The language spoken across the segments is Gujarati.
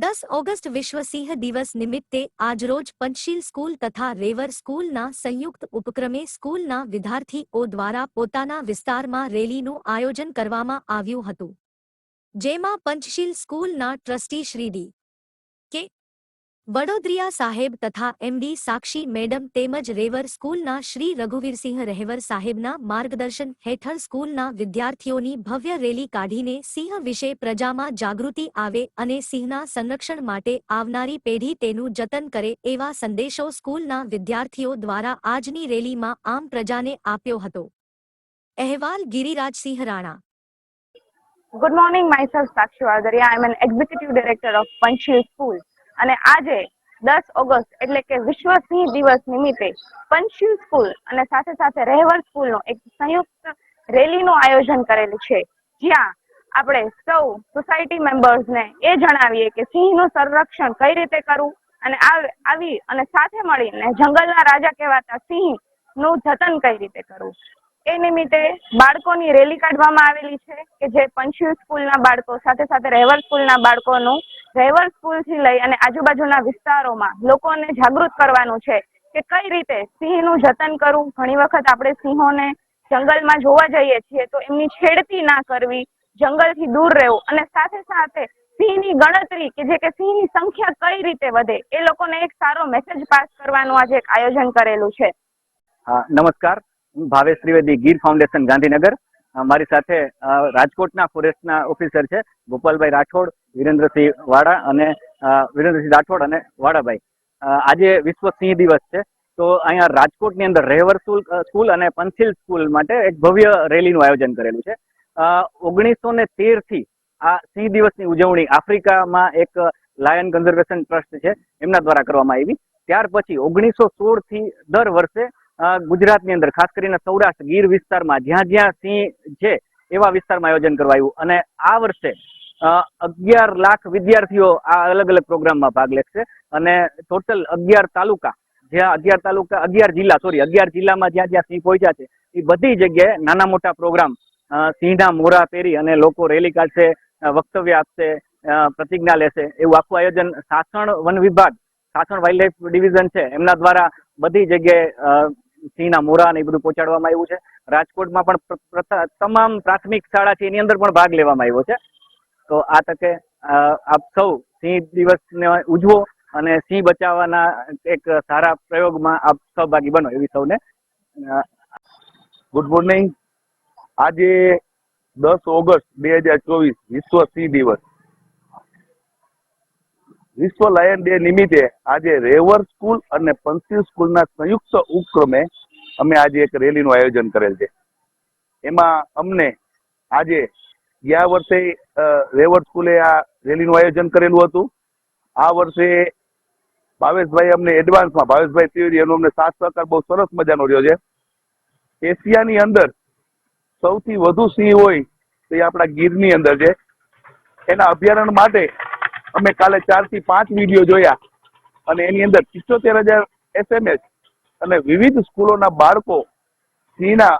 દસ ઓગસ્ટ વિશ્વ સિંહ દિવસ નિમિત્તે આજરોજ પંચશીલ સ્કૂલ તથા રેવર સ્કૂલના સંયુક્ત ઉપક્રમે સ્કૂલના વિદ્યાર્થીઓ દ્વારા પોતાના વિસ્તારમાં રેલીનું આયોજન કરવામાં આવ્યું હતું. જેમાં પંચશીલ સ્કૂલના ટ્રસ્ટી શ્રી ડી. વડોદરિયા સાહેબ તથા એમડી સાક્ષી મેડમ તેમજ રેવર સ્કૂલના શ્રી રઘુવીરસિંહ રહેવર સાહેબના માર્ગદર્શન હેઠળ સ્કૂલના વિદ્યાર્થીઓની ભવ્ય રેલી કાઢીને સિંહ વિશે પ્રજામાં જાગૃતિ આવે અને સિંહના સંરક્ષણ માટે આવનારી પેઢી તેનું જતન કરે એવા સંદેશો સ્કૂલના વિદ્યાર્થીઓ દ્વારા આજની રેલીમાં આમ પ્રજાને આપ્યો હતો. અહેવાલ Girirajsinh Rana. Good morning myself, Sakshi Vardariya. Am an executive director of Panchshil school અને આજે દસ ઓગસ્ટ એટલે કે વિશ્વ સિંહ દિવસ નિમિત્તે પંચશીલ સ્કૂલ અને સાથે સાથે રહેવર સ્કૂલનો એક સંયુક્ત રેલીનું આયોજન કરેલું છે. જ્યાં આપણે સૌ સોસાયટી મેમ્બર્સને એ જણાવીએ કે સિંહનું સંરક્ષણ કઈ રીતે કરવું અને આવી અને સાથે મળીને જંગલના રાજા કહેવાતા સિંહનું જતન કઈ રીતે કરવું. એ નિમિત્તે બાળકોની રેલી કાઢવામાં આવેલી છે કે જે પંચશીલ સ્કૂલના બાળકો, સાથે સાથે રહેવર સ્કૂલના બાળકોનું રહેવર સ્કૂલથી લઈ અને આજુબાજુના વિસ્તારોમાં લોકોને જાગૃત કરવાનું છે કે કઈ રીતે સિંહનું જતન કરવું? ઘણી વખત આપણે સિંહોને જંગલમાં જોવા જઈએ છીએ તો એમની છેડતી ના કરવી, જંગલથી દૂર રહેવું અને સાથે સાથે સિંહની ગણતરી કે જે કે સિંહની સંખ્યા કઈ રીતે વધે એ લોકોને એક સારો મેસેજ પાસ કરવાનું આજે એક આયોજન કરેલું છે. નમસ્કાર. હું ભાવેશ ત્રિવેદી, ગીર ફાઉન્ડેશન ગાંધીનગર. મારી સાથે રાજકોટના ફોરેસ્ટના ઓફિસર છે, ગોપાલભાઈ રાઠોડ, વિરેન્દ્રસિંહ વાડા અને વિરેન્દ્રસિંહ રાઠોડ અને વાડાભાઈ. આજે વિશ્વ સિંહ દિવસ છે, તો અહીંયા રાજકોટની અંદર રહેવર સ્કૂલ અને પંથિલ સ્કૂલ માટે એક ભવ્ય રેલીનું આયોજન કરેલું છે. ઓગણીસો ને તેરથી આ સિંહ દિવસની ઉજવણી આફ્રિકામાં એક લાયન કન્ઝર્વેશન ટ્રસ્ટ છે, એમના દ્વારા કરવામાં આવી. ત્યાર પછી ઓગણીસો સોળથી દર વર્ષે ગુજરાતની અંદર, ખાસ કરીને સૌરાષ્ટ્ર ગીર વિસ્તારમાં જ્યાં જ્યાં સિંહ છે, એવા વિસ્તારમાં આયોજન કરવાયું અને આ વર્ષે અગિયાર લાખ વિદ્યાર્થીઓ આ અલગ અલગ પ્રોગ્રામમાં ભાગ લેશે. અને ટોટલ અગિયાર તાલુકા, જ્યાં અગિયાર તાલુકા, અગિયાર જિલ્લા સોરી અગિયાર જિલ્લામાં જ્યાં જ્યાં સિંહ પહોંચ્યા છે, એ બધી જગ્યાએ નાના મોટા પ્રોગ્રામ સિંહના મોરા પહેરી અને લોકો રેલી કાઢશે વક્તવ્ય આપશે પ્રતિજ્ઞા લેશે, એવું આખું આયોજન સાસણ વન વિભાગ, સાસણ વાઇલ્ડ લાઇફ ડિવિઝન છે, એમના દ્વારા બધી જગ્યાએ સિંહના મોરા ને એ બધું પહોંચાડવામાં આવ્યું છે. રાજકોટમાં પણ તમામ પ્રાથમિક શાળા છે એની અંદર પણ ભાગ લેવામાં આવ્યો છે. તો આ તકે આપ સૌ સિંહ દિવસને ઉજવો અને સિંહ બચાવવાના એક સારા પ્રયોગમાં આપ સહભાગી બનો એવી સૌને. ગુડ મોર્નિંગ આજે દસ ઓગસ્ટ બે હજાર ચોવીસ વિશ્વ સિંહ દિવસ. વિશ્વ લાયન ડે નિમિત્તે આજે રેવર સ્કૂલ અને પંચિલ સ્કૂલના સંયુક્ત ઉપક્રમે અમે આજે એક રેલીનું આયોજન કરેલ છે. એમાં અમને આજે ગયા વર્ષે રેવર સ્કૂલે આ રેલીનું આયોજન કરેલું હતું. આ વર્ષે ભાવેશભાઈ અમને એડવાન્સમાં, ભાવેશભાઈ ત્રિવેદી એનો અમને સાથ સહકાર બહુ સરસ મજાનો રહ્યો છે. એશિયાની અંદર સૌથી વધુ સિંહ હોય તો એ આપણા ગીરની અંદર છે. એના અભયારણ્ય માટે અમે કાલે ચારથી પાંચ વીડિયો જોયા અને એની અંદર પિચોતેર હજાર એસએમએસ અને વિવિધ સ્કૂલોના બાળકો સિંહના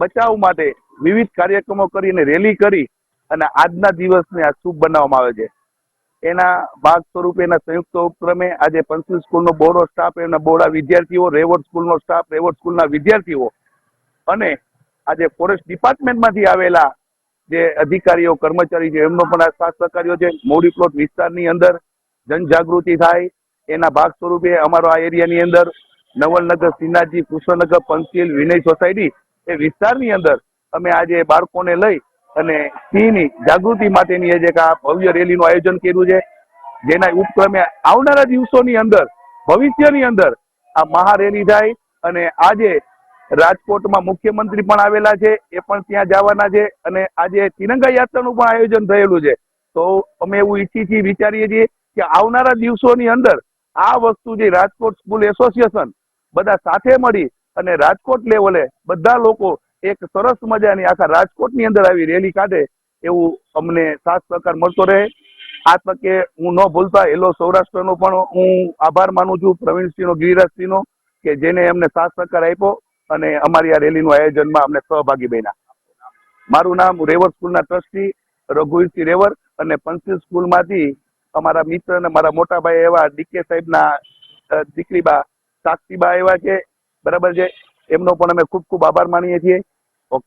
બચાવ માટે વિવિધ કાર્યક્રમો કરીને રેલી કરી અને આજના દિવસને આ શુભ બનાવવામાં આવે છે. એના ભાગ સ્વરૂપે એના સંયુક્ત ઉપક્રમે આજે પંચિલ સ્કૂલનો બોર્ડો સ્ટાફ, એના બોર્ડા વિદ્યાર્થીઓ, રેવર્ડ સ્કૂલનો સ્ટાફ, રેવર્ડ સ્કૂલના વિદ્યાર્થીઓ અને આજે ફોરેસ્ટ ડિપાર્ટમેન્ટમાંથી આવેલા જે અધિકારીઓ, કર્મચારી છે, એમનો પણ આ સાથ સહકાર્યો છે મોડી પ્લોટ વિસ્તારની અંદર જનજાગૃતિ થાય, એના ભાગ સ્વરૂપે અમારો આ એરિયાની અંદર નવલનગર શ્રીનાથજી કૃષ્ણનગર પંચીલ વિનય સોસાયટી એ વિસ્તારની અંદર અમે આજે બાળકોને લઈ અને સિંહની જાગૃતિ માટેની જે આ ભવ્ય રેલીનું આયોજન કર્યું છે, જેના ઉપક્રમે આવનારા દિવસોની અંદર, ભવિષ્યની અંદર આ મહારેલી થાય અને આજે રાજકોટમાં મુખ્યમંત્રી પણ આવેલા છે, એ પણ ત્યાં જવાના છે અને આજે તિરંગા યાત્રાનું પણ આયોજન થયેલું છે. તો અમે એવું ઈચ્છી છીએ, વિચારીએ છીએ કે આવનારા દિવસોની અંદર આ વસ્તુ જે રાજકોટ સ્કૂલ એસોસિએશન બધા સાથે મળી અને રાજકોટ લેવલે બધા લોકો એક સરસ મજાની આખા રાજકોટની અંદર આવી રેલી કાઢે એવું અમને સાથ સહકાર મળતો રહે. આ તકે હું ન ભૂલતા, એલો સૌરાષ્ટ્રનો પણ હું આભાર માનું છું, પ્રવીણસિંહનો, ગિરિરાજસિંહનો, કે જેને અમને સાથ સહકાર આપ્યો. અને અમારી આ રેલીનું આયોજનમાં અમને સહભાગી બન્યા. મારું નામ રેવર સ્કૂલના ટ્રસ્ટી રઘુવીરસિંહ રેવર અને પંચિલ સ્કૂલમાંથી અમારા મિત્ર અને મારા મોટા ભાઈ એવા ડીકે સાહેબના દીકરીબા સાક્ષીબા એવા છે. બરાબર છે? એમનો પણ અમે ખૂબ ખૂબ આભાર માનીએ છીએ.